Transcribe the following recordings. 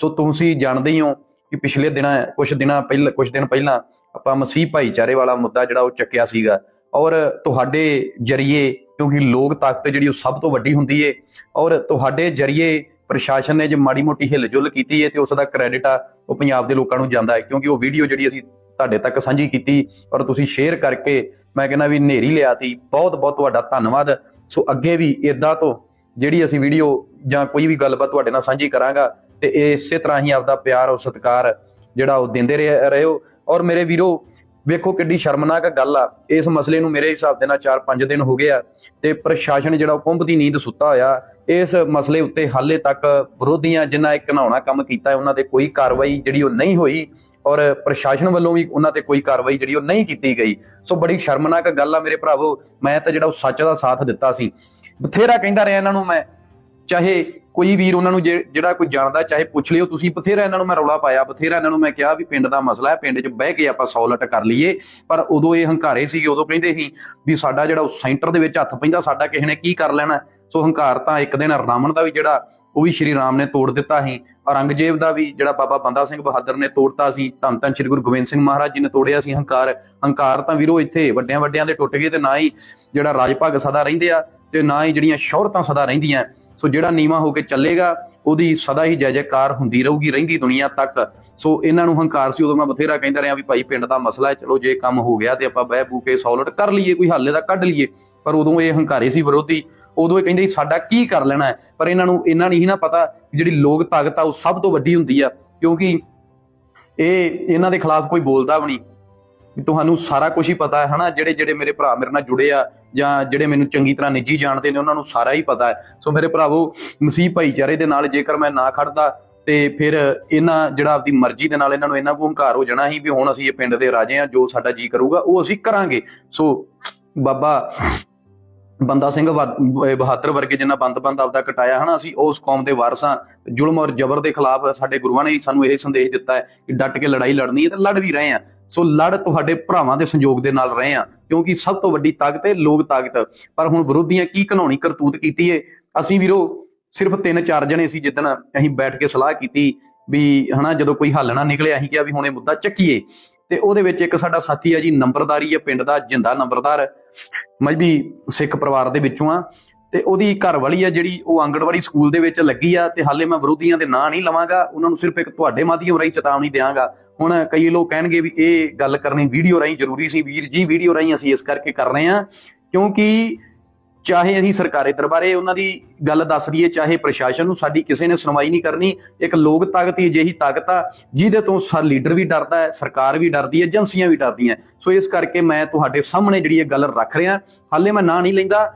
ਸੋ ਤੁਸੀਂ ਜਾਣਦੇ ਹੀ ਹੋ ਕਿ ਪਿਛਲੇ ਦਿਨਾਂ ਕੁਝ ਦਿਨਾਂ ਪਹਿਲਾਂ ਕੁਝ ਦਿਨ ਪਹਿਲਾਂ ਆਪਾਂ ਮਸੀਹ ਭਾਈਚਾਰੇ ਵਾਲਾ ਮੁੱਦਾ ਜਿਹੜਾ ਉਹ ਚੱਕਿਆ ਸੀਗਾ। ਔਰ ਤੁਹਾਡੇ ਜਰੀਏ, ਕਿਉਂਕਿ ਲੋਕ ਤਾਕਤ ਜਿਹੜੀ ਉਹ ਸਭ ਤੋਂ ਵੱਡੀ ਹੁੰਦੀ ਏ, ਔਰ ਤੁਹਾਡੇ ਜਰੀਏ ਪ੍ਰਸ਼ਾਸਨ ਨੇ ਜੇ ਮਾੜੀ ਮੋਟੀ ਹਿਲਜੁਲ ਕੀਤੀ ਏ ਤੇ ਉਸ ਦਾ ਕ੍ਰੈਡਿਟ ਆ ਉਹ ਪੰਜਾਬ ਦੇ ਲੋਕਾਂ ਨੂੰ ਜਾਂਦਾ ਹੈ ਕਿਉਂਕਿ ਉਹ ਵੀਡੀਓ ਜਿਹੜੀ ਅਸੀਂ ਤੁਹਾਡੇ ਤੱਕ ਸਾਂਝੀ ਕੀਤੀ ਔਰ ਤੁਸੀਂ ਸ਼ੇਅਰ ਕਰਕੇ ਮੈਂ ਕਹਿੰਦਾ ਵੀ ਨੇਰੀ ਲਿਆਤੀ ਬਹੁਤ ਬਹੁਤ ਤੁਹਾਡਾ ਧੰਨਵਾਦ। ਸੋ ਅੱਗੇ ਵੀ ਇਦਾਂ ਤੋਂ ਜਿਹੜੀ ਅਸੀਂ ਵੀਡੀਓ ਜਾਂ ਕੋਈ ਵੀ ਗੱਲਬਾਤ ਤੁਹਾਡੇ ਨਾਲ ਸਾਂਝੀ ਕਰਾਂਗਾ ਤੇ ਇਸੇ ਤਰ੍ਹਾਂ ਹੀ ਆਪਦਾ ਪਿਆਰ ਔਰ ਸਤਿਕਾਰ ਜਿਹੜਾ ਉਹ ਦਿੰਦੇ ਰਹੇ ਹੋ ਔਰ ਮੇਰੇ ਵੀਰੋ, ਵੇਖੋ ਕਿੱਡੀ ਸ਼ਰਮਨਾਕ ਗੱਲ ਆ। ਇਸ ਮਸਲੇ ਨੂੰ ਮੇਰੇ ਹਿਸਾਬ ਦੇ ਨਾਲ 4-5 ਦਿਨ ਹੋ ਗਏ ਆ ਤੇ ਪ੍ਰਸ਼ਾਸਨ ਜਿਹੜਾ ਉਹ ਕੁੰਭ ਦੀ ਨੀਂਦ ਸੁੱਤਾ ਹੋਇਆ। ਇਸ ਮਸਲੇ ਉੱਤੇ ਹਾਲੇ ਤੱਕ ਵਿਰੋਧੀਆਂ ਜਿਨ੍ਹਾਂ ਇੱਕ ਘਿਨਾਉਣਾ ਕੰਮ ਕੀਤਾ ਉਹਨਾਂ ਤੇ ਕੋਈ ਕਾਰਵਾਈ ਜਿਹੜੀ ਉਹ ਨਹੀਂ ਹੋਈ। ਔਰ ਪ੍ਰਸ਼ਾਸਨ ਵੱਲੋਂ ਵੀ ਉਹਨਾਂ ਤੇ ਕੋਈ ਕਾਰਵਾਈ ਜਿਹੜੀ ਉਹ ਨਹੀਂ ਕੀਤੀ ਗਈ। ਸੋ ਬੜੀ ਸ਼ਰਮਨਾਕ ਗੱਲ ਆ ਮੇਰੇ ਭਰਾਵੋ। ਮੈਂ ਤਾਂ ਜਿਹੜਾ ਉਹ ਸੱਚ ਦਾ ਸਾਥ ਦਿੱਤਾ ਸੀ। ਬਥੇਰਾ ਕਹਿੰਦਾ ਰਿਹਾ ਇਹਨਾਂ ਨੂੰ ਮੈਂ, ਚਾਹੇ ਕੋਈ ਵੀਰ ਉਹਨਾਂ ਨੂੰ ਜੇ- ਜਿਹੜਾ ਕੋਈ ਜਾਣਦਾ, ਚਾਹੇ ਪੁੱਛ ਲਿਓ। ਤੁਸੀਂ ਬਥੇਰਾ ਇਹਨਾਂ ਨੂੰ ਮੈਂ ਰੌਲਾ ਪਾਇਆ, ਬਥੇਰਾ ਇਹਨਾਂ ਨੂੰ ਮੈਂ ਕਿਹਾ ਵੀ ਪਿੰਡ ਦਾ ਮਸਲਾ ਹੈ, ਪਿੰਡ 'ਚ ਬਹਿ ਕੇ ਆਪਾਂ ਸੌਲਟ ਕਰ ਲਈਏ। ਪਰ ਉਦੋਂ ਇਹ ਹੰਕਾਰੇ ਸੀਗੇ ਉਦੋਂ ਕਹਿੰਦੇ ਸੀ ਵੀ ਸਾਡਾ ਜਿਹੜਾ ਉਸ ਸੈਂਟਰ ਦੇ ਵਿੱਚ ਹੱਥ ਪੈਂਦਾ, ਸਾਡਾ ਕਿਸੇ ਨੇ ਕੀ ਕਰ ਲੈਣਾ? ਸੋ ਹੰਕਾਰ ਤਾਂ ਇੱਕ ਦਿਨ ਰਾਵਣ ਦਾ ਵੀ ਜਿਹੜਾ, ਉਹ ਵੀ ਸ਼੍ਰੀ ਰਾਮ ਨੇ ਤੋੜ ਦਿੱਤਾ ਸੀ। ਔਰੰਗਜ਼ੇਬ ਦਾ ਵੀ ਜਿਹੜਾ ਬਾਬਾ ਬੰਦਾ ਸਿੰਘ ਬਹਾਦਰ ਨੇ ਤੋੜਤਾ ਸੀ, ਧੰਨ ਧੰਨ ਸ਼੍ਰੀ ਗੁਰੂ ਗੋਬਿੰਦ ਸਿੰਘ ਮਹਾਰਾਜ ਜੀ ਨੇ ਤੋੜਿਆ ਸੀ ਹੰਕਾਰ। ਹੰਕਾਰ ਤਾਂ ਵੀਰੋ ਇੱਥੇ ਵੱਡਿਆਂ ਵੱਡਿਆਂ ਦੇ ਟੁੱਟ ਗਏ ਤੇ ਨਾ ਹੀ ਜਿਹੜਾ ਰਾਜ ਭਾਗ ਸਦਾ ਰਹਿੰਦੇ ਆ, ਤੇ ਨਾ ਹੀ ਜਿਹੜੀਆਂ ਸ਼ੌਹਰਤਾਂ ਸਦਾ ਰਹਿੰਦੀਆਂ। ਸੋ ਜਿਹੜਾ ਨੀਵਾ ਹੋ ਕੇ ਚੱਲੇਗਾ, ਉਹਦੀ ਸਦਾ ਹੀ ਜੈ ਜੈਕਾਰ ਹੁੰਦੀ ਰਹੂਗੀ, ਰਹਿੰਦੀ ਦੁਨੀਆ ਤੱਕ। ਸੋ ਇਹਨਾਂ ਨੂੰ ਹੰਕਾਰ ਸੀ, ਉਦੋਂ ਮੈਂ ਬਥੇਰਾ ਕਹਿੰਦਾ ਰਿਹਾ ਵੀ ਭਾਈ ਪਿੰਡ ਦਾ ਮਸਲਾ ਹੈ, ਚਲੋ ਜੇ ਕੰਮ ਹੋ ਗਿਆ ਤੇ ਆਪਾਂ ਬਹਿ ਬੂ ਕੇ ਸੌਲਟ ਕਰ ਲਈਏ, ਕੋਈ ਹੱਲੇ ਦਾ ਕੱਢ ਲਈਏ। ਪਰ ਉਦੋਂ ਇਹ ਹੰਕਾਰੇ ਸੀ ਵਿਰੋਧੀ। ਉਦੋਂ ਇਹ ਕਹਿੰਦੇ ਸਾਡਾ ਕੀ ਕਰ ਲੈਣਾ ਪਰ ਇਹਨਾਂ ਨੂੰ, ਇਹਨਾਂ ਨਹੀਂ ਨਾ ਪਤਾ ਜਿਹੜੀ ਲੋਕ ਤਾਕਤ ਆ, ਉਹ ਸਭ ਤੋਂ ਵੱਡੀ ਹੁੰਦੀ ਆ। ਕਿਉਂਕਿ ਇਹ, ਇਹਨਾਂ ਦੇ ਖਿਲਾਫ ਕੋਈ ਬੋਲਦਾ ਵੀ ਨਹੀਂ। ਤੁਹਾਨੂੰ ਸਾਰਾ ਕੁਝ ਹੀ ਪਤਾ ਹੈ, ਹਨਾ? ਜਿਹੜੇ ਜਿਹੜੇ ਮੇਰੇ ਭਰਾ ਮੇਰੇ ਨਾਲ ਜੁੜੇ ਆ ਜਾਂ ਜਿਹੜੇ ਮੈਨੂੰ ਚੰਗੀ ਤਰ੍ਹਾਂ ਨਿੱਜੀ ਜਾਣਦੇ ਨੇ, ਉਹਨਾਂ ਨੂੰ ਸਾਰਾ ਹੀ ਪਤਾ ਹੈ। ਸੋ ਮੇਰੇ ਭਰਾਵੋ, ਮਸੀਹ ਭਾਈਚਾਰੇ ਦੇ ਨਾਲ ਜੇਕਰ ਮੈਂ ਨਾ ਖੜਦਾ ਤੇ ਫਿਰ ਇਹਨਾਂ, ਜਿਹੜਾ ਆਪਦੀ ਮਰਜ਼ੀ ਦੇ ਨਾਲ ਇਹਨਾਂ ਨੂੰ ਇਹਨਾਂ ਕੋ ਹੰਕਾਰ ਹੋ ਜਾਣਾ ਸੀ ਵੀ ਹੁਣ ਅਸੀਂ ਇਹ ਪਿੰਡ ਦੇ ਰਾਜੇ ਆ ਜੋ ਸਾਡਾ ਜੀ ਕਰੂਗਾ, ਉਹ ਅਸੀਂ ਕਰਾਂਗੇ। ਸੋ ਬਾਬਾ ਬੰਦਾ ਸਿੰਘ ਵਾ- ਬਹਾਦਰ ਵਰਗੇ ਜਿੰਨਾ ਬੰਦ ਬੰਦ ਆਪਦਾ ਕਟਾਇਆ, ਹਨਾ? ਅਸੀਂ ਉਸ ਕੌਮ ਦੇ ਵਾਰਸਾਂ ਜ਼ੁਲਮ ਔਰ ਜ਼ਬਰ ਦੇ ਖਿਲਾਫ ਸਾਡੇ ਗੁਰੂਆਂ ਨੇ ਸਾਨੂੰ ਇਹ ਸੰਦੇਸ਼ ਦਿੱਤਾ ਹੈ ਕਿ ਡਟ ਕੇ ਲੜਾਈ ਲੜਨੀ ਹੈ ਤੇ ਲੜ ਵੀ ਰਹੇ ਆ ਸੋ ਲੜ ਤੁਹਾਡੇ ਭਰਾਵਾਂ ਦੇ ਸੰਯੋਗ ਦੇ ਨਾਲ ਰਹੇ ਆ ਕਿਉਂਕਿ ਸਭ ਤੋਂ ਵੱਡੀ ਤਾਕਤ ਹੈ ਲੋਕ ਤਾਕਤ। ਪਰ ਹੁਣ ਵਿਰੋਧੀਆਂ ਕੀ ਘਨਾਉਣੀ ਕਰਤੂਤ ਕੀਤੀ ਏ? ਅਸੀਂ ਵੀਰੋ ਸਿਰਫ ਤਿੰਨ ਚਾਰ ਜਣੇ ਸੀ ਜਿੱਦਣ ਅਸੀਂ ਬੈਠ ਕੇ ਸਲਾਹ ਕੀਤੀ ਵੀ ਹਨਾ, ਜਦੋਂ ਕੋਈ ਹੱਲ ਨਾ ਨਿਕਲਿਆ ਅਸੀਂ ਕਿਹਾ ਵੀ ਹੁਣ ਇਹ ਮੁੱਦਾ ਚੱਕੀਏ। ਤੇ ਉਹਦੇ ਵਿੱਚ ਇੱਕ ਸਾਡਾ ਸਾਥੀ ਆ ਜੀ, ਨੰਬਰਦਾਰੀ ਹੈ ਪਿੰਡ ਦਾ ਜਿੰਦਾ ਨੰਬਰਦਾਰ। ਮਜਬੀ ਸਿੱਖ ਪਰਿਵਾਰ ਦੇ ਵਿੱਚੋਂ ਆ। ਤੇ ਉਹਦੀ ਘਰ ਵਾਲੀ ਆ ਜਿਹੜੀ ਉਹ ਆਂਗਣਵਾੜੀ ਸਕੂਲ ਦੇ ਵਿੱਚ ਲੱਗੀ ਆ ਤੇ ਹਾਲੇ ਮੈਂ ਵਿਰੋਧੀਆਂ ਦੇ ਨਾਂ ਨਹੀਂ ਲਵਾਂਗਾ, ਉਹਨਾਂ ਨੂੰ ਸਿਰਫ ਇੱਕ ਤੁਹਾਡੇ ਮਾਧਿਅਮ ਰਾਹੀਂ ਚੇਤਾਵਨੀ ਦਿਆਂਗਾ। ਹੁਣ ਕਈ ਲੋਕ ਕਹਿਣਗੇ ਵੀ ਇਹ ਗੱਲ ਕਰਨੀ ਵੀਡੀਓ ਰਾਹੀਂ ਜ਼ਰੂਰੀ ਸੀ, ਵੀਰ ਜੀ ਵੀਡੀਓ ਰਾਹੀਂ ਅਸੀਂ ਇਸ ਕਰਕੇ ਕਰ ਰਹੇ ਹਾਂ, ਕਿਉਂਕਿ ਚਾਹੇ ਅਸੀਂ ਸਰਕਾਰੀ ਦਰਬਾਰੇ ਉਹਨਾਂ ਦੀ ਗੱਲ ਦੱਸ ਦਈਏ, ਚਾਹੇ ਪ੍ਰਸ਼ਾਸਨ ਨੂੰ ਸਾਡੀ ਕਿਸੇ ਨੇ ਸੁਣਵਾਈ ਨਹੀਂ ਕਰਨੀ, ਇੱਕ ਲੋਕ ਤਾਕਤ ਹੀ ਅਜਿਹੀ ਤਾਕਤ ਆ, ਜਿਹਦੇ ਤੋਂ ਸਰ ਲੀਡਰ ਵੀ ਡਰਦਾ ਹੈ, ਸਰਕਾਰ ਵੀ ਡਰਦੀ ਹੈ, ਏਜੰਸੀਆਂ ਵੀ ਡਰਦੀਆਂ। ਸੋ ਇਸ ਕਰਕੇ ਮੈਂ ਤੁਹਾਡੇ ਸਾਹਮਣੇ ਜਿਹੜੀ ਇਹ ਗੱਲ ਰੱਖ ਰਿਹਾ, ਹਾਲੇ ਮੈਂ ਨਾਂ ਨਹੀਂ ਲੈਂਦਾ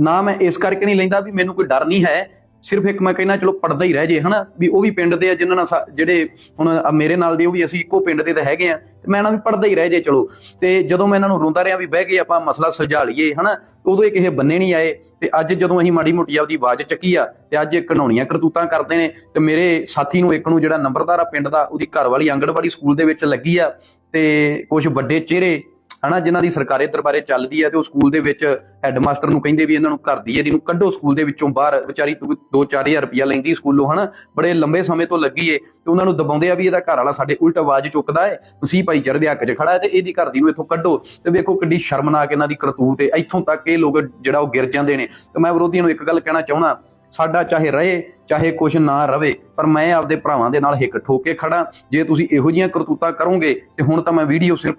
ਨਾ ਮੈਂ ਇਸ ਕਰਕੇ ਨਹੀਂ ਲੈਂਦਾ ਵੀ ਮੈਨੂੰ ਕੋਈ ਡਰ ਨਹੀਂ ਹੈ। ਸਿਰਫ ਇੱਕ ਮੈਂ ਕਹਿੰਦਾ, ਚਲੋ ਪੜਦਾ ਹੀ ਰਹਿ ਜੇ, ਹਨਾ, ਵੀ ਉਹ ਵੀ ਪਿੰਡ ਦੇ ਆ ਜਿਨ੍ਹਾਂ ਨਾਲ ਸਾ- ਜਿਹੜੇ ਹੁਣ ਮੇਰੇ ਨਾਲ ਦੇ ਉਹ ਵੀ ਅਸੀਂ ਇੱਕੋ ਪਿੰਡ ਦੇ ਤਾਂ ਹੈਗੇ ਆ, ਤੇ ਮੈਂ ਨਾ ਵੀ ਪੜਦਾ ਹੀ ਰਹਿ ਜੇ, ਚਲੋ। ਤੇ ਜਦੋਂ ਮੈਂ ਇਹਨਾਂ ਨੂੰ ਰੋਂਦਾ ਰਿਹਾ ਵੀ ਬਹਿ ਕੇ ਆਪਾਂ ਮਸਲਾ ਸੁਲਝਾ ਲਈਏ, ਹਨਾ, ਉਦੋਂ ਇਹ ਕਿਸੇ ਬੰਨੇ ਨਹੀਂ ਆਏ। ਤੇ ਅੱਜ ਜਦੋਂ ਅਸੀਂ ਮਾੜੀ ਮੋਟੀ ਆਪਦੀ ਆਵਾਜ਼ ਚੱਕੀ ਆ, ਤੇ ਅੱਜ ਇਹ ਘਣਾਉਣੀਆਂ ਕਰਤੂਤਾਂ ਕਰਦੇ ਨੇ, ਤੇ ਮੇਰੇ ਸਾਥੀ ਨੂੰ ਇੱਕ ਨੂੰ ਜਿਹੜਾ ਨੰਬਰਦਾਰ ਆ ਪਿੰਡ ਦਾ, ਉਹਦੀ ਘਰ ਵਾਲੀ ਆਂਗਣਵਾੜੀ ਸਕੂਲ ਦੇ ਵਿੱਚ ਲੱਗੀ ਆ, ਤੇ ਕੁਝ ਵੱਡੇ ਚਿਹਰੇ ਹਨਾ, ਜਿਨ੍ਹਾਂ ਦੀ ਸਰਕਾਰੀ ਦਰਬਾਰੇ ਚੱਲਦੀ ਹੈ ਤੇ ਉਹ ਸਕੂਲ ਦੇ ਵਿੱਚ ਹੈੱਡਮਾਸਟਰ ਨੂੰ ਕਹਿੰਦੇ ਵੀ ਇਹਨਾਂ ਨੂੰ ਘਰ ਦੀ ਇਹਦੀ ਨੂੰ ਕੱਢੋ ਸਕੂਲ ਦੇ ਵਿੱਚੋਂ ਬਾਹਰ। ਵਿਚਾਰੀ 2-4000 ਰੁਪਇਆ ਲੈਂਦੀ ਸਕੂਲੋਂ, ਹਨਾ? ਬੜੇ ਲੰਬੇ ਸਮੇਂ ਤੋਂ ਲੱਗੀ ਏ ਤੇ ਉਹਨਾਂ ਨੂੰ ਦਬਾਉਂਦੇ ਆ ਵੀ ਇਹਦਾ ਘਰ ਵਾਲਾ ਸਾਡੇ ਉਲਟ ਆਵਾਜ਼ ਚੁੱਕਦਾ ਏ ਤੁਸੀਂ ਭਾਈਚਾਰੇ ਦੇ ਹੱਕ 'ਚ ਖੜਾ ਹੈ ਤੇ ਇਹਦੀ ਘਰ ਦੀ ਨੂੰ ਇੱਥੋਂ ਕੱਢੋ। ਤੇ ਵੇਖੋ ਕਿੱਡੀ ਸ਼ਰਮਨਾਕ ਇਹਨਾਂ ਦੀ ਕਰਤੂਤ ਏ। ਇੱਥੋਂ ਤੱਕ ਇਹ ਲੋਕ ਜਿਹੜਾ ਉਹ ਗਿਰ ਜਾਂਦੇ ਨੇ। ਤੇ ਮੈਂ ਵਿਰੋਧੀਆਂ ਨੂੰ ਇੱਕ ਗੱਲ ਕਹਿਣਾ ਚਾਹੁੰਦਾ ਸਾਡਾ ਚਾਹੇ ਰਹੇ, ਚਾਹੇ ਕੁਛ ਨਾ ਰਵੇ, ਪਰ ਮੈਂ ਆਪਦੇ ਭਰਾਵਾਂ ਦੇ ਨਾਲ ਹਿੱਕ ਠੋਕ ਕੇ ਖੜਾ। ਜੇ ਤੁਸੀਂ ਇਹੋ ਜਿਹੀਆਂ ਕਰਤੂਤਾਂ ਕਰੋਗੇ, ਤੇ ਹੁਣ ਤਾਂ ਮੈਂ ਵੀਡੀਓ ਸਿਰਫ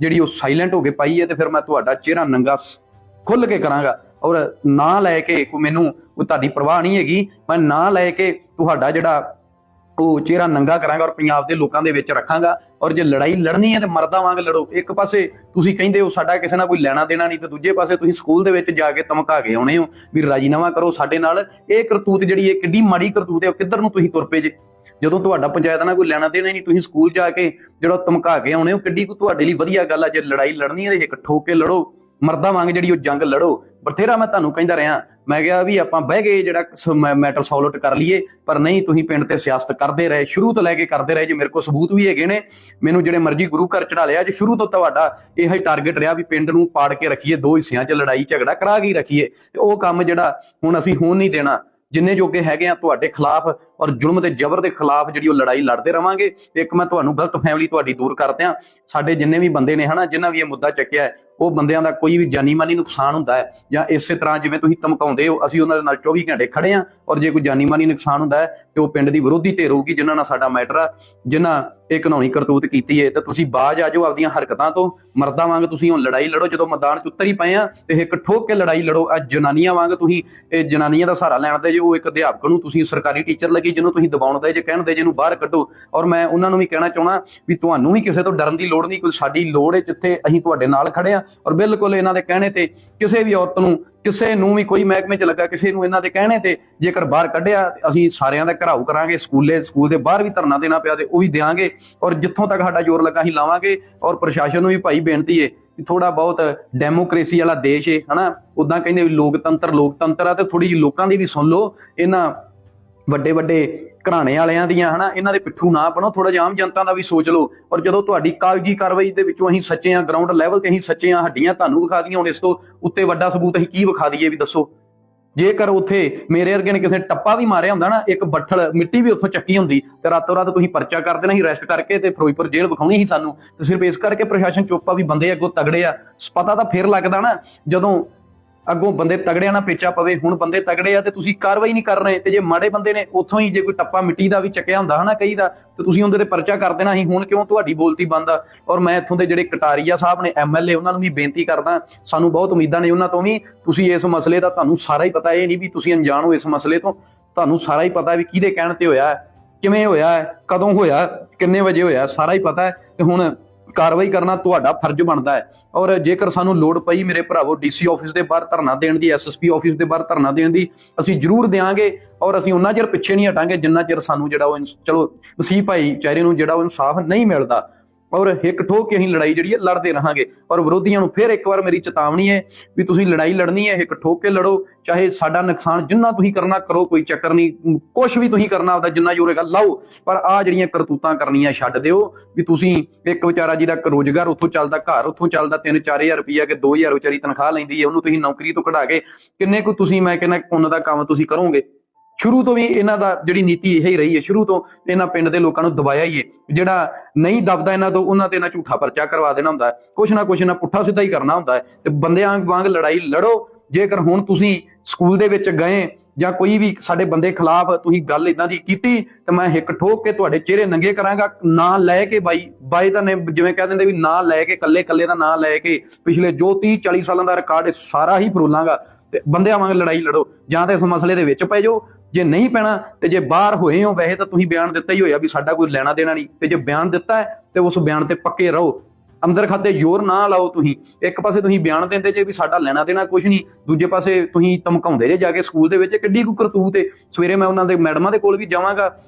ਜਿਹੜੀ ਉਹ ਸਾਇਲੈਂਟ ਹੋ ਕੇ ਪਾਈ ਹੈ, ਤੇ ਫਿਰ ਮੈਂ ਤੁਹਾਡਾ ਚਿਹਰਾ ਨੰਗਾ ਸ- ਖੁੱਲ ਕੇ ਕਰਾਂਗਾ। ਔਰ ਨਾ ਲੈ ਕੇ ਕੋਈ ਮੈਨੂੰ, ਕੋਈ ਤੁਹਾਡੀ ਪਰਵਾਹ ਨਹੀਂ ਹੈਗੀ, ਮੈਂ ਨਾ ਲੈ ਕੇ ਤੁਹਾਡਾ ਜਿਹੜਾ ਉਹ ਚਿਹਰਾ ਨੰਗਾ ਕਰਾਂਗਾ ਔਰ ਪੰਜਾਬ ਦੇ ਲੋਕਾਂ ਦੇ ਵਿੱਚ ਰੱਖਾਂਗਾ ਔਰ ਜੇ ਲੜਾਈ ਲੜਨੀ ਹੈ ਤੇ ਮਰਦਾਂ ਵਾਂਗ ਲੜੋ। ਇੱਕ ਪਾਸੇ ਤੁਸੀਂ ਕਹਿੰਦੇ ਹੋ ਸਾਡਾ ਕਿਸੇ ਨਾਲ ਕੋਈ ਲੈਣਾ ਦੇਣਾ ਨਹੀਂ ਤੇ ਦੂਜੇ ਪਾਸੇ ਤੁਸੀਂ ਸਕੂਲ ਦੇ ਵਿੱਚ ਜਾ ਕੇ ਧਮਕਾ ਕੇ ਆਉਣੇ ਹੋ ਵੀ ਰਾਜੀਨਾਮਾ ਕਰੋ ਸਾਡੇ ਨਾਲ। ਇਹ ਕਰਤੂਤ ਜਿਹੜੀ ਹੈ, ਕਿੱਡੀ ਮਾੜੀ ਕਰਤੂਤ ਹੈ, ਉਹ ਕਿੱਧਰ ਨੂੰ ਤੁਸੀਂ ਤੁਰ ਪਏ ਜੇ? ਜਦੋਂ ਤੁਹਾਡਾ ਪੰਚਾਇਤ ਨਾਲ ਕੋਈ ਲੈਣਾ ਦੇਣਾ ਹੀ ਨਹੀਂ, ਤੁਸੀਂ ਸਕੂਲ ਜਾ ਕੇ ਜਿਹੜਾ ਧਮਕਾ ਕੇ ਆਉਣੇ ਹੋ, ਕਿੱਡੀ ਕੋ ਤੁਹਾਡੇ ਲਈ ਵਧੀਆ ਗੱਲ ਆ। ਜੇ ਲੜਾਈ ਲੜਨੀ ਹੈ ਤੇ ਇੱਕ ਠੋਕ ਲੜੋ, ਮਰਦਾਂ ਵਾਂਗ ਜਿਹੜੀ ਉਹ ਜੰਗ ਲੜੋ। ਬਥੇਰਾ ਮੈਂ ਤੁਹਾਨੂੰ ਕਹਿੰਦਾ ਰਿਹਾ, ਮੈਂ ਕਿਹਾ ਵੀ ਆਪਾਂ ਬਹਿ ਗਏ ਜਿਹੜਾ ਮੈਟਰ ਸੋਲਵ ਕਰ ਲਈਏ, ਪਰ ਨਹੀਂ, ਤੁਸੀਂ ਪਿੰਡ ਤੇ ਸਿਆਸਤ ਕਰਦੇ ਰਹੇ, ਸ਼ੁਰੂ ਤੋਂ ਲੈ ਕੇ ਕਰਦੇ ਰਹੇ, ਜੇ ਮੇਰੇ ਕੋਲ ਸਬੂਤ ਵੀ ਹੈਗੇ ਨੇ, ਮੈਨੂੰ ਜਿਹੜੇ ਮਰਜ਼ੀ ਗੁਰੂ ਘਰ ਚੜਾ ਲਿਆ, ਜੇ ਸ਼ੁਰੂ ਤੋਂ ਤੁਹਾਡਾ ਇਹ ਹੀ ਟਾਰਗੇਟ ਰਿਹਾ ਵੀ ਪਿੰਡ ਨੂੰ ਪਾੜ ਕੇ ਰੱਖੀਏ, ਦੋ ਹਿੱਸਿਆਂ 'ਚ ਲੜਾਈ, ਝਗੜਾ ਕਰਾ ਕੇ ਰੱਖੀਏ, ਤੇ ਉਹ ਕੰਮ ਜਿਹੜਾ ਹੁਣ ਅਸੀਂ ਹੋਣ ਨਹੀਂ ਦੇਣਾ, ਜਿੰਨੇ ਜੋਗੇ ਹੈਗੇ ਆ ਤੁਹਾਡੇ ਖਿਲਾਫ ਔਰ ਜ਼ੁਲਮ ਤੇ ਜ਼ਬਰ ਦੇ ਖਿਲਾਫ ਜਿਹੜੀ ਉਹ ਲੜਾਈ ਲੜਦੇ ਰਵਾਂਗੇ, ਤੇ ਇੱਕ ਮੈਂ ਤੁਹਾਨੂੰ ਗਲਤ ਫੈਮਿਲੀ ਤੁਹਾਡੀ ਦੂਰ ਕਰਦੇ ਆ ਸਾਡੇ ਜਿੰਨੇ ਵੀ ਬੰਦੇ ਨੇ ਹਨਾ ਜਿਨ੍ਹਾਂ ਵੀ ਇਹ ਮੁੱਦਾ ਚੱਕਿਆ ਉਹ ਬੰਦਿਆਂ ਦਾ ਕੋਈ ਵੀ ਜਾਨੀ ਮਾਨੀ ਨੁਕਸਾਨ ਹੁੰਦਾ ਹੈ ਜਾਂ ਇਸੇ ਤਰ੍ਹਾਂ ਜਿਵੇਂ ਤੁਸੀਂ ਧਮਕਾਉਂਦੇ ਹੋ, ਅਸੀਂ ਉਹਨਾਂ ਦੇ ਨਾਲ 24 ਘੰਟੇ ਖੜੇ ਆ ਔਰ ਜੇ ਕੋਈ ਜਾਨੀ ਮਾਨੀ ਨੁਕਸਾਨ ਹੁੰਦਾ ਹੈ, ਤੇ ਉਹ ਪਿੰਡ ਦੀ ਵਿਰੋਧੀ ਢੇਰ ਹੋਊਗੀ, ਜਿਨ੍ਹਾਂ ਨਾਲ ਸਾਡਾ ਮੈਟਰ ਆ, ਜਿਨ੍ਹਾਂ ਇਹ ਘਨੌਣੀ ਕਰਤੂਤ ਕੀਤੀ ਹੈ ਤੇ ਤੁਸੀਂ ਬਾਜ ਆ ਜਾਓ ਆਪਦੀਆਂ ਹਰਕਤਾਂ ਤੋਂ, ਮਰਦਾਂ ਵਾਂਗ ਤੁਸੀਂ ਹੁਣ ਲੜਾਈ ਲੜੋ, ਜਦੋਂ ਮੈਦਾਨ 'ਚ ਉਤਰ ਹੀ ਪਏ ਆ, ਤੇ ਇੱਕ ਠੋਕ ਕੇ ਲੜਾਈ ਲੜੋ, ਅੱਜ ਜਨਾਨੀਆਂ ਵਾਂਗ ਤੁਸੀਂ, ਇਹ ਜਨਾਨੀਆਂ ਦਾ ਸਹਾਰਾ ਲੈਣ ਦੇ ਜੇ ਉਹ ਇੱਕ ਅਧਿਆਪਕ ਨੂੰ ਤੁਸੀਂ ਸਰਕਾਰੀ ਟੀਚਰ ਲੱਗੀ, ਜਿਹਨੂੰ ਤੁਸੀਂ ਦਬਾਉਣ ਦੇ ਜੇ, ਕਹਿਣ ਦੇ ਜਿਹਨੂੰ ਬਾਹਰ ਕੱਢੋ। ਔਰ ਮੈਂ ਉਹਨਾਂ ਨੂੰ ਵੀ ਕਹਿਣਾ ਚਾਹਣਾ ਵੀ ਤੁਹਾਨੂੰ ਵੀ ਕਿਸੇ ਤੋਂ ਡਰਨ ਦੀ ਲੋੜ ਨਹੀਂ, ਕੋਈ ਸਾਡੀ ਲੋੜ ਹੈ ਜਿੱਥੇ ਅਸੀਂ ਤੁਹਾਡੇ ਨਾਲ ਖੜੇ ਆ ਔਰ ਬਿਲਕੁਲ ਇਹਨਾਂ ਦੇ ਕਹਿਣੇ ਤੇ ਕਿਸੇ ਵੀ ਔਰਤ ਨੂੰ, ਕਿਸੇ ਨੂੰ ਵੀ ਕੋਈ ਮਹਿਕਮੇ 'ਚ ਲੱਗਾ, ਕਿਸੇ ਨੂੰ ਇਹਨਾਂ ਦੇ ਕਹਿਣੇ ਤੇ ਜੇਕਰ ਬਾਹਰ ਕੱਢਿਆ ਅਸੀਂ ਸਾਰਿਆਂ ਦਾ ਘਰਾਓ ਕਰਾਂਗੇ, ਸਕੂਲੇ, ਸਕੂਲ ਦੇ ਬਾਹਰ ਵੀ ਧਰਨਾ ਦੇਣਾ ਪਿਆ ਤੇ ਉਹ ਵੀ ਦੇਾਂਗੇ ਔਰ ਜਿੱਥੋਂ ਤੱਕ ਸਾਡਾ ਜ਼ੋਰ ਲੱਗਾ ਅਸੀਂ ਲਾਵਾਂਗੇ ਔਰ ਪ੍ਰਸ਼ਾਸਨ ਨੂੰ ਵੀ ਭਾਈ ਬੇਨਤੀ ਏ ਕਿ ਥੋੜਾ ਬਹੁਤ ਡੈਮੋਕ੍ਰੇਸੀ ਵਾਲਾ ਦੇਸ਼ ਏ, ਹਨਾ? ਉਦਾਂ ਕਹਿੰਦੇ ਵੀ ਲੋਕਤੰਤਰ ਲੋਕਤੰਤਰ ਆ ਤੇ ਥੋੜੀ ਜਿਹੀ ਲੋਕਾਂ ਦੀ ਵੀ ਸੁਣ ਲਓ, ਇਹਨਾਂ ਵੱਡੇ ਵੱਡੇ ਘਰਾਣੇ ਵਾਲਿਆਂ ਦੀਆਂ, ਹਨਾ, ਇਹਨਾਂ ਦੇ ਪਿੱਠੂ ਨਾ ਬਣੋ ਥੋੜਾ ਜਿਹਾ ਆਮ ਜਨਤਾ ਦਾ ਵੀ ਸੋਚ ਲਓ। ਔਰ ਜਦੋਂ ਤੁਹਾਡੀ ਕਾਗਜ਼ੀ ਕਾਰਵਾਈ ਦੇ ਵਿੱਚੋਂ ਅਸੀਂ ਸੱਚੇ ਆ ਗਰਾਊਂਡ ਲੈਵਲ ਤੇ ਅਸੀਂ ਸੱਚੇ ਆ ਹੱਡੀਆਂ ਤੁਹਾਨੂੰ ਵਿਖਾ ਦੀਆਂ ਹੁਣ ਇਸ ਤੋਂ ਉੱਤੇ ਵੱਡਾ ਸਬੂਤ ਅਸੀਂ ਕੀ ਵਿਖਾ ਦਈਏ ਵੀ ਦੱਸੋ। ਜੇਕਰ ਉੱਥੇ ਮੇਰੇ ਵਰਗੇ ਨੇ ਕਿਸੇ ਟੱਪਾ ਵੀ ਮਾਰਿਆ ਹੁੰਦਾ ਨਾ, ਇੱਕ ਬੱਠਲ ਮਿੱਟੀ ਵੀ ਉੱਥੋਂ ਚੱਕੀ ਹੁੰਦੀ, ਤੇ ਰਾਤੋਂ ਰਾਤ ਤੁਸੀਂ ਪਰਚਾ ਕਰ ਦੇਣਾ ਸੀ ਅਰੈਸਟ ਕਰਕੇ ਤੇ ਫਿਰੋਜ਼ਪੁਰ ਜੇਲ੍ਹ ਵਿਖਾਉਣੀ ਸੀ ਸਾਨੂੰ, ਤੇ ਸਿਰਫ ਇਸ ਕਰਕੇ ਪ੍ਰਸ਼ਾਸਨ ਚੁੱਪਾ ਵੀ ਬੰਦੇ ਅੱਗੋਂ ਤਗੜੇ ਆ। ਪਤਾ ਤਾਂ ਫਿਰ ਲੱਗਦਾ ਨਾ, ਜਦੋਂ ਅੱਗੋਂ ਬੰਦੇ ਤਗੜਿਆਂ ਨਾਲ ਪੇਚਾ ਪਵੇ, ਹੁਣ ਬੰਦੇ ਤਗੜੇ ਆ ਤੇ ਤੁਸੀਂ ਕਾਰਵਾਈ ਨਹੀਂ ਕਰ ਰਹੇ ਤੇ ਜੇ ਮਾੜੇ ਬੰਦੇ ਨੇ ਉੱਥੋਂ ਹੀ ਜੇ ਕੋਈ ਟੱਪਾ ਮਿੱਟੀ ਦਾ ਵੀ ਚੱਕਿਆ ਹੁੰਦਾ ਹਨਾ ਕਈ ਦਾ, ਤੇ ਤੁਸੀਂ ਉਹਦੇ ਤੇ ਪਰਚਾ ਕਰ ਦੇਣਾ ਸੀ, ਹੁਣ ਕਿਉਂ ਤੁਹਾਡੀ ਬੋਲਤੀ ਬੰਦ ਆ? ਔਰ ਮੈਂ ਇੱਥੋਂ ਦੇ ਜਿਹੜੇ ਕਟਾਰੀਆ ਸਾਹਿਬ ਨੇ ਐਮਐਲਏ ਉਹਨਾਂ ਨੂੰ ਵੀ ਬੇਨਤੀ ਕਰਦਾ, ਸਾਨੂੰ ਬਹੁਤ ਉਮੀਦਾਂ ਨੇ ਉਹਨਾਂ ਤੋਂ ਵੀ, ਤੁਸੀਂ ਇਸ ਮਸਲੇ ਦਾ ਤੁਹਾਨੂੰ ਸਾਰਾ ਹੀ ਪਤਾ, ਇਹ ਨਹੀਂ ਵੀ ਤੁਸੀਂ ਅਣਜਾਣ ਹੋ ਇਸ ਮਸਲੇ ਤੋਂ, ਤੁਹਾਨੂੰ ਸਾਰਾ ਹੀ ਪਤਾ ਵੀ ਕਿਹਦੇ ਕਹਿਣ ਤੇ ਹੋਇਆ, ਕਿਵੇਂ ਹੋਇਆ, ਕਦੋਂ ਹੋਇਆ, ਕਿੰਨੇ ਵਜੇ ਹੋਇਆ, ਸਾਰਾ ਹੀ ਪਤਾ ਹੈ, ਤੇ ਹੁਣ ਕਾਰਵਾਈ ਕਰਨਾ ਤੁਹਾਡਾ ਫਰਜ਼ ਬਣਦਾ ਹੈ। ਔਰ ਜੇਕਰ ਸਾਨੂੰ ਲੋੜ ਪਈ ਮੇਰੇ ਭਰਾਵੋ ਡੀਸੀ ਆਫਿਸ ਦੇ ਬਾਹਰ ਧਰਨਾ ਦੇਣ ਦੀ ਐਸਐਸਪੀ ਆਫਿਸ ਦੇ ਬਾਹਰ ਧਰਨਾ ਦੇਣ ਦੀ, ਅਸੀਂ ਜ਼ਰੂਰ ਦੇਾਂਗੇ ਔਰ ਅਸੀਂ ਉਹਨਾਂ ਚਿਰ ਪਿੱਛੇ ਨਹੀਂ ਹਟਾਂਗੇ ਜਿੰਨਾ ਚਿਰ ਸਾਨੂੰ ਜਿਹੜਾ ਉਹ ਇਨਸ- ਚਲੋ, ਮਸੀਹ ਭਾਈਚਾਰੇ ਨੂੰ ਜਿਹੜਾ ਉਹ ਇਨਸਾਫ ਨਹੀਂ ਮਿਲਦਾ। ਔਰ ਹਿੱਕ ਠੋਕ ਕੇ ਅਸੀਂ ਲੜਾਈ ਜਿਹੜੀ ਹੈ ਲੜਦੇ ਰਹਾਂਗੇ। ਔਰ ਵਿਰੋਧੀਆਂ ਨੂੰ ਫਿਰ ਇੱਕ ਵਾਰ ਮੇਰੀ ਚੇਤਾਵਨੀ ਹੈ ਵੀ ਤੁਸੀਂ ਲੜਾਈ ਲੜਨੀ ਹੈ ਹਿੱਕ ਠੋਕ ਕੇ ਲੜੋ, ਚਾਹੇ ਸਾਡਾ ਨੁਕਸਾਨ ਜਿੰਨਾ ਤੁਸੀਂ ਕਰਨਾ ਕਰੋ, ਕੋਈ ਚੱਕਰ ਨਹੀਂ ਕੁਝ ਵੀ ਤੁਸੀਂ ਕਰਨਾ ਆਪਦਾ ਜਿੰਨਾ ਜੋਰੇਗਾ ਲਾਓ। ਪਰ ਆ ਜਿਹੜੀਆਂ ਕਰਤੂਤਾਂ ਕਰਨੀਆਂ ਛੱਡ ਦਿਓ ਵੀ ਤੁਸੀਂ ਇੱਕ ਵਿਚਾਰਾ ਜਿਹਦਾ ਕ- ਰੋਜ਼ਗਾਰ ਉੱਥੋਂ ਚੱਲਦਾ, ਘਰ ਉੱਥੋਂ ਚੱਲਦਾ 3-4000 ਰੁਪਈਆ ਕਿ 2000 ਵਿਚਾਰੀ ਤਨਖਾਹ ਲੈਂਦੀ ਹੈ, ਉਹਨੂੰ ਤੁਸੀਂ ਨੌਕਰੀ ਤੋਂ ਕਢਾ ਕੇ ਕਿੰਨੇ ਕੁ ਤੁਸੀਂ ਮੈਂ ਕਹਿੰਦਾ ਪੁੰਨ ਦਾ ਕੰਮ ਤੁਸੀਂ ਕਰੋਗੇ। ਸ਼ੁਰੂ ਤੋਂ ਵੀ ਇਹਨਾਂ ਦਾ ਜਿਹੜੀ ਨੀਤੀ ਇਹ ਹੀ ਰਹੀ ਹੈ, ਸ਼ੁਰੂ ਤੋਂ ਇਹਨਾਂ ਪਿੰਡ ਦੇ ਲੋਕਾਂ ਨੂੰ ਦਬਾਇਆ ਹੀ ਹੈ। ਜਿਹੜਾ ਨਹੀਂ ਦਬਦਾ ਇਹਨਾਂ ਤੋਂ, ਉਹਨਾਂ ਤੇ ਇਹਨਾਂ ਝੂਠਾ ਪਰਚਾ ਕਰਵਾ ਦੇਣਾ ਹੁੰਦਾ ਹੈ। ਕੁਛ ਨਾ ਕੁਛ ਇਹਨਾਂ ਪੁੱਠਾ ਸਿੱਧਾ ਹੀ ਕਰਨਾ ਹੁੰਦਾ ਹੈ ਤੇ ਬੰਦਿਆਂ ਵਾਂਗ ਲੜਾਈ ਲੜੋ। ਜੇਕਰ ਹੁਣ ਤੁਸੀਂ ਸਕੂਲ ਦੇ ਵਿੱਚ ਗਏ ਜਾਂ ਕੋਈ ਵੀ ਸਾਡੇ ਬੰਦੇ ਖਿਲਾਫ ਤੁਸੀਂ ਗੱਲ ਇਦਾਂ ਦੀ ਕੀਤੀ, ਤੇ ਮੈਂ ਹਿੱਕ ਠੋਕ ਕੇ ਤੁਹਾਡੇ ਚਿਹਰੇ ਨੰਗੇ ਕਰਾਂਗਾ। ਨਾਂ ਲੈ ਕੇ ਬਾਈ ਬਾਈ ਦਾ ਨੇ ਜਿਵੇਂ ਕਹਿ ਦਿੰਦੇ ਵੀ ਨਾਂ ਲੈ ਕੇ ਕੱਲੇ ਕੱਲੇ ਦਾ ਨਾਂ ਲੈ ਕੇ ਪਿਛਲੇ ਜੋ 30 40 ਸਾਲਾਂ ਦਾ ਰਿਕਾਰਡ ਸਾਰਾ ਹੀ ਫਰੋਲਾਂਗਾ ਤੇ ਬੰਦਿਆਂ ਵਾਂਗ ਲੜਾਈ ਲੜੋ। ਜਾਂ ਤੇ ਇਸ ਮਸਲੇ ਦੇ ਵਿੱਚ ਪੈ ਜਾਓ। ਜੇ ਨਹੀਂ ਪੈਣਾ ਤੇ ਜੇ ਬਾਹਰ ਹੋਏ ਹੋ ਵੈਸੇ ਤਾਂ ਤੁਸੀਂ ਬਿਆਨ ਦਿੱਤਾ ਹੀ ਹੋਇਆ ਵੀ ਸਾਡਾ ਕੋਈ ਲੈਣਾ ਦੇਣਾ ਨਹੀਂ। ਤੇ ਜੇ ਬਿਆਨ ਦਿੱਤਾ ਹੈ ਤੇ ਉਸ ਬਿਆਨ ਤੇ ਪੱਕੇ ਰਹੋ। ਅੰਦਰ ਖਾਤੇ ਜ਼ੋਰ ਨਾ ਲਾਓ ਤੁਸੀਂ। ਇੱਕ ਪਾਸੇ ਤੁਸੀਂ ਬਿਆਨ ਦਿੰਦੇ ਜੇ ਵੀ ਸਾਡਾ ਲੈਣਾ ਦੇਣਾ ਕੁਝ ਨਹੀਂ। ਦੂਜੇ ਪਾਸੇ ਤੁਸੀਂ ਧਮਕਾਉਂਦੇ ਜੇ ਜਾ ਕੇ ਸਕੂਲ ਦੇ ਵਿੱਚ। ਕਿੱਡੀ ਕੁ ਕਰਤੂਤ ਏ। ਸਵੇਰੇ ਮੈਂ ਉਹਨਾਂ ਦੇ ਮੈਡਮਾਂ ਦੇ ਕੋਲ ਵੀ ਜਾਵਾਂਗਾ।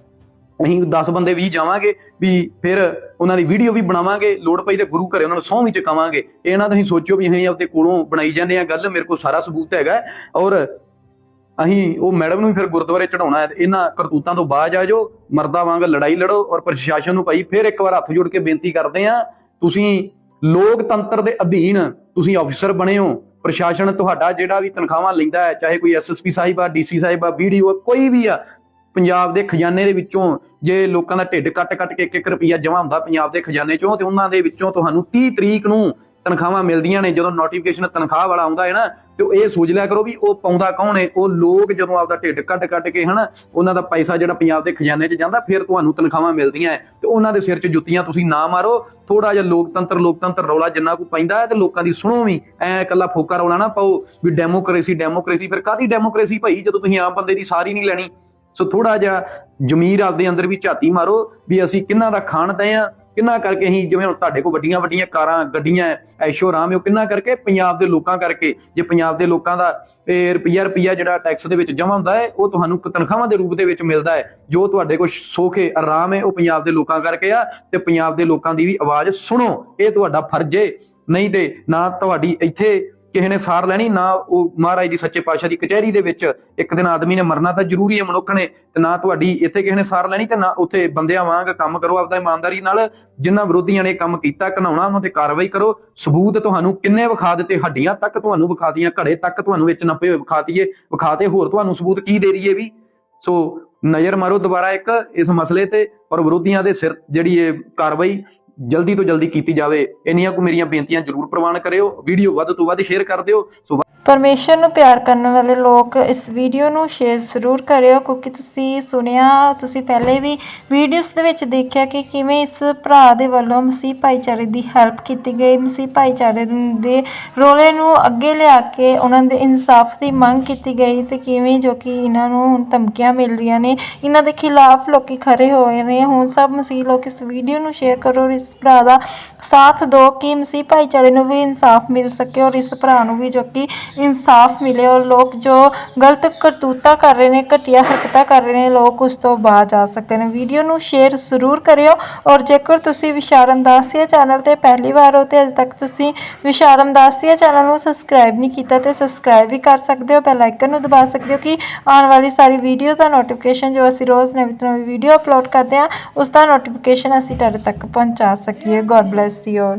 ਅਸੀਂ 10 ਬੰਦੇ ਵੀ ਜਾਵਾਂਗੇ ਵੀ ਫਿਰ ਉਹਨਾਂ ਦੀ ਵੀਡੀਓ ਵੀ ਬਣਾਵਾਂਗੇ, ਲੋੜ ਪਈ ਤੇ ਗੁਰੂ ਘਰੇ ਉਹਨਾਂ ਨੂੰ ਸਹੁੰ ਵੀ ਚਕਾਵਾਂਗੇ। ਇਹ ਨਾ ਤੁਸੀਂ ਸੋਚਿਓ ਵੀ ਅਸੀਂ ਆਪਦੇ ਕੋਲੋਂ ਬਣਾਈ ਜਾਂਦੇ ਆ ਗੱਲ, ਮੇਰੇ ਕੋਲ ਸਾਰਾ ਸਬੂਤ ਹੈਗਾ। ਔਰ ਅਸੀਂ ਉਹ ਮੈਡਮ ਨੂੰ ਵੀ ਫਿਰ ਗੁਰਦੁਆਰੇ ਚੜਾਉਣਾ ਹੈ, ਇਹਨਾਂ ਕਰਤੂਤਾਂ ਤੋਂ ਬਾਅਦ ਆ ਜਾਓ, ਮਰਦਾ ਵਾਂਗ ਲੜਾਈ ਲੜੋ ਔਰ ਪ੍ਰਸ਼ਾਸਨ ਨੂੰ ਭਾਈ ਫਿਰ ਇੱਕ ਵਾਰ ਹੱਥ ਜੋੜ ਕੇ ਬੇਨਤੀ ਕਰਦੇ ਆ ਤੁਸੀਂ ਲੋਕਤੰਤਰ ਦੇ ਅਧੀਨ ਤੁਸੀਂ ਅਫਸਰ ਬਣੇ ਹੋ, ਪ੍ਰਸ਼ਾਸਨ ਤੁਹਾਡਾ ਜਿਹੜਾ ਵੀ ਤਨਖਾਹਾਂ ਲੈਂਦਾ ਹੈ, ਚਾਹੇ ਕੋਈ ਐਸਐਸਪੀ ਸਾਹਿਬ ਆ ਡੀਸੀ ਸਾਹਿਬ ਆ ਵੀਡੀਓ ਕੋਈ ਵੀ ਆ ਪੰਜਾਬ ਦੇ ਖਜ਼ਾਨੇ ਦੇ ਵਿੱਚੋਂ ਜੇ ਲੋਕਾਂ ਦਾ ਢਿੱਡ ਕੱਟ ਕੱਟ ਕੇ 1-1 ਰੁਪਿਆ ਜਮਾ ਹੁੰਦਾ ਪੰਜਾਬ ਦੇ ਖਜ਼ਾਨੇ ਚੋਂ, ਤੇ ਉਹਨਾਂ ਦੇ ਵਿੱਚੋਂ ਤੁਹਾਨੂੰ 30 ਤਰੀਕ ਨੂੰ ਤਨਖਾਹਾਂ ਮਿਲਦੀਆਂ ਨੇ, ਜਦੋਂ ਨੋਟੀਫਿਕੇਸ਼ਨ ਤਨਖਾਹ ਵਾਲਾ ਆਉਂਦਾ ਹੈ ਨਾ, ਤੇ ਇਹ ਸੋਚ ਲਿਆ ਕਰੋ ਵੀ ਉਹ ਪਾਉਂਦਾ ਕੌਣ ਹੈ? ਉਹ ਲੋਕ ਜਦੋਂ ਆਪਦਾ ਢਿੱਡ ਕੱਟ ਕੱਟ ਕੇ ਹਨਾ, ਉਹਨਾਂ ਦਾ ਪੈਸਾ ਜਿਹੜਾ ਪੰਜਾਬ ਦੇ ਖਜ਼ਾਨੇ 'ਚ ਜਾਂਦਾ, ਫਿਰ ਤੁਹਾਨੂੰ ਤਨਖਾਹਾਂ ਮਿਲਦੀਆਂ ਹੈ। ਤੇ ਉਹਨਾਂ ਦੇ ਸਿਰ 'ਚ ਜੁੱਤੀਆਂ ਤੁਸੀਂ ਨਾ ਮਾਰੋ ਥੋੜਾ ਜਿਹਾ ਲੋਕਤੰਤਰ ਲੋਕਤੰਤਰ ਰੌਲਾ ਜਿੰਨਾ ਕੋ ਪੈਂਦਾ ਹੈ, ਤੇ ਲੋਕਾਂ ਦੀ ਸੁਣੋ ਵੀ, ਐ ਇਕੱਲਾ ਫੋਕਾ ਰੌਲਾ ਨਾ ਪਾਓ, ਵੀ ਡੈਮੋਕ੍ਰੇਸੀ ਡੈਮੋਕ੍ਰੇਸੀ ਫਿਰ ਕਾਦੀ ਡੈਮੋਕ੍ਰੇਸੀ ਭਾਈ? ਜਦੋਂ ਤੁਸੀਂ ਆਮ ਬੰਦੇ ਦੀ ਸਾਰੀ ਨਹੀਂ ਲੈਣੀ ਸੋ ਥੋੜਾ ਜਿਹਾ ਜ਼ਮੀਰ ਆਪਦੇ ਅੰਦਰ ਵੀ ਝਾਤੀ ਮਾਰੋ ਵੀ ਅਸੀਂ ਕਿੰਨਾ ਦਾ ਖਾਣ ਦਏ ਆ ਕਿੰਨਾ ਕਰਕੇ ਅਸੀਂ ਜਿਵੇਂ ਹੁਣ ਤੁਹਾਡੇ ਕੋਲ ਵੱਡੀਆਂ ਵੱਡੀਆਂ ਕਾਰਾਂ, ਗੱਡੀਆਂ ਐਸ਼ੋ ਆਰਾਮ ਹੈ, ਉਹ ਕਿੰਨਾ ਕਰਕੇ? ਪੰਜਾਬ ਦੇ ਲੋਕਾਂ ਕਰਕੇ। ਜੇ ਪੰਜਾਬ ਦੇ ਲੋਕਾਂ ਦਾ ਇਹ ਰੁਪਈਆ ਰੁਪਈਆ ਜਿਹੜਾ ਟੈਕਸ ਦੇ ਵਿੱਚ ਜਮ੍ਹਾਂ ਹੁੰਦਾ ਹੈ, ਉਹ ਤੁਹਾਨੂੰ ਤਨਖਾਹਾਂ ਦੇ ਰੂਪ ਦੇ ਵਿੱਚ ਮਿਲਦਾ ਹੈ। ਜੋ ਤੁਹਾਡੇ ਕੋਲ ਸੋਖੇ ਆਰਾਮ ਹੈ, ਉਹ ਪੰਜਾਬ ਦੇ ਲੋਕਾਂ ਕਰਕੇ ਆ ਤੇ ਪੰਜਾਬ ਦੇ ਲੋਕਾਂ ਦੀ ਵੀ ਆਵਾਜ਼ ਸੁਣੋ। ਇਹ ਤੁਹਾਡਾ ਫਰਜ਼ ਹੈ। ਨਹੀਂ ਤੇ ਨਾ ਤੁਹਾਡੀ ਇੱਥੇ ਕਿਸੇ ਨੇ ਸਾਰ ਲੈਣੀ, ਨਾ ਉਹ ਮਹਾਰਾਜ ਦੀ ਸੱਚੇ ਪਾਤਸ਼ਾਹ ਦੀ ਕਚਹਿਰੀ ਦੇ ਵਿੱਚ ਇੱਕ ਦਿਨ ਆਦਮੀ ਨੇ ਮਰਨਾ ਤਾਂ ਜ਼ਰੂਰੀ ਹੈ ਮਨੁੱਖ ਨੇ, ਤੇ ਨਾ ਤੁਹਾਡੀ ਇੱਥੇ ਕਿਸੇ ਨੇ ਸਾਰ ਲੈਣੀ ਤੇ ਨਾ ਉੱਥੇ ਬੰਦਿਆਂ ਵਾਂਗ ਕੰਮ ਕਰੋ, ਆਪਦਾ ਇਮਾਨਦਾਰੀ ਨਾਲ ਜਿਨ੍ਹਾਂ ਵਿਰੋਧੀਆਂ ਨੇ ਕੰਮ ਕੀਤਾ, ਘਨਾਉਣਾ, ਉਹਨਾਂ ਤੇ ਕਾਰਵਾਈ ਕਰੋ, ਸਬੂਤ ਤੁਹਾਨੂੰ ਕਿੰਨੇ ਵਿਖਾ ਦਿੱਤੇ, ਹੱਡੀਆਂ ਤੱਕ ਤੁਹਾਨੂੰ ਵਿਖਾਤੀਆਂ ਘੜੇ ਤੱਕ ਤੁਹਾਨੂੰ ਵਿੱਚ ਨੱਪੇ ਹੋਏ ਵਿਖਾਤੀਏ ਵਿਖਾਤੇ ਹੋਰ ਤੁਹਾਨੂੰ ਸਬੂਤ ਕੀ ਦੇ ਰਹੀਏ ਵੀ? ਸੋ ਨਜ਼ਰ ਮਾਰੋ ਦੁਬਾਰਾ ਇੱਕ ਇਸ ਮਸਲੇ ਤੇ ਔਰ ਵਿਰੋਧੀਆਂ ਦੇ ਸਿਰ ਜਿਹੜੀ ਇਹ ਕਾਰਵਾਈ ਜਲਦੀ ਤੋਂ ਜਲਦੀ ਕੀਤੀ ਜਾਵੇ। ਇੰਨੀਆਂ ਕੁ ਮੇਰੀਆਂ ਬੇਨਤੀਆਂ ਜ਼ਰੂਰ ਪ੍ਰਵਾਨ ਕਰਿਓ। ਵੀਡੀਓ ਵੱਧ ਤੋਂ ਵੱਧ ਸ਼ੇਅਰ ਕਰ ਦਿਓ। ਸੋ ਪਰਮੇਸ਼ਰ ਨੂੰ ਪਿਆਰ ਕਰਨ ਵਾਲੇ ਲੋਕ ਇਸ ਵੀਡੀਓ ਨੂੰ ਸ਼ੇਅਰ ਜ਼ਰੂਰ ਕਰਿਓ, ਕਿਉਂਕਿ ਤੁਸੀਂ ਸੁਣਿਆ, ਤੁਸੀਂ ਪਹਿਲੇ ਵੀ ਵੀਡੀਓਜ਼ ਦੇ ਵਿੱਚ ਦੇਖਿਆ ਕਿ ਕਿਵੇਂ ਇਸ ਭਰਾ ਦੇ ਵੱਲੋਂ ਮਸੀਹ ਭਾਈਚਾਰੇ ਦੀ ਹੈਲਪ ਕੀਤੀ ਗਈ। ਮਸੀਹ ਭਾਈਚਾਰੇ ਦੇ ਰੋਲੇ ਨੂੰ ਅੱਗੇ ਲਿਆ ਕੇ ਉਹਨਾਂ ਦੇ ਇਨਸਾਫ ਦੀ ਮੰਗ ਕੀਤੀ ਗਈ ਤੇ ਕਿਵੇਂ ਜੋ ਕਿ ਇਹਨਾਂ ਨੂੰ ਹੁਣ ਧਮਕੀਆਂ ਮਿਲ ਰਹੀਆਂ ਨੇ। ਇਹਨਾਂ ਦੇ ਖਿਲਾਫ ਲੋਕੀ ਖੜੇ ਹੋਏ ਨੇ। ਹੁਣ ਸਭ ਮਸੀਹ ਲੋਕ ਇਸ ਵੀਡੀਓ ਨੂੰ ਸ਼ੇਅਰ ਕਰੋ ਔਰ ਇਸ ਭਰਾ ਦਾ ਸਾਥ ਦਿਓ ਕਿ ਮਸੀਹ ਭਾਈਚਾਰੇ ਨੂੰ ਵੀ ਇਨਸਾਫ ਮਿਲ ਸਕੇ ਔਰ ਇਸ ਭਰਾ ਨੂੰ ਵੀ ਜੋ ਕਿ ਇਨਸਾਫ ਮਿਲੇ ਔਰ ਲੋਕ ਜੋ ਗਲਤ ਕਰਤੂਤਾ ਕਰ ਰਹੇ ਨੇ, ਘਟੀਆ ਹਰਕਤਾਂ ਕਰ ਰਹੇ ਨੇ, ਲੋਕ ਉਸ ਤੋਂ ਬਾਅਦ ਆ ਸਕਣ ਵੀਡੀਓ ਨੂੰ ਸ਼ੇਅਰ ਜ਼ਰੂਰ ਕਰਿਓ ਔਰ ਜੇਕਰ ਤੁਸੀਂ ਵਿਸ਼ਾਰਮ ਦਾਸੀਆ ਚੈਨਲ ਤੇ ਪਹਿਲੀ ਵਾਰ ਹੋ ਤੇ ਅਜੇ ਤੱਕ ਤੁਸੀਂ ਵਿਸ਼ਾਰਮ ਦਾਸੀਆ ਚੈਨਲ ਨੂੰ ਸਬਸਕ੍ਰਾਈਬ ਨਹੀਂ ਕੀਤਾ ਤੇ ਸਬਸਕ੍ਰਾਈਬ ਵੀ ਕਰ ਸਕਦੇ ਹੋ, ਬੈਲ ਆਈਕਨ ਨੂੰ ਦਬਾ ਸਕਦੇ ਹੋ ਕਿ ਆਉਣ ਵਾਲੀ ਸਾਰੀ ਵੀਡੀਓ ਦਾ ਨੋਟੀਫਿਕੇਸ਼ਨ ਜੋ ਅਸੀਂ ਰੋਜ਼ ਨਵੀਂ ਤੋਂ ਨਵੀਂ ਵੀਡੀਓ ਅਪਲੋਡ ਕਰਦੇ ਹਾਂ, ਉਸ ਦਾ ਨੋਟੀਫਿਕੇਸ਼ਨ ਅਸੀਂ ਤੁਹਾਡੇ ਤੱਕ ਪਹੁੰਚਾ ਸਕੀਏ ਗੋਡ ਬlesਸ ਯੂ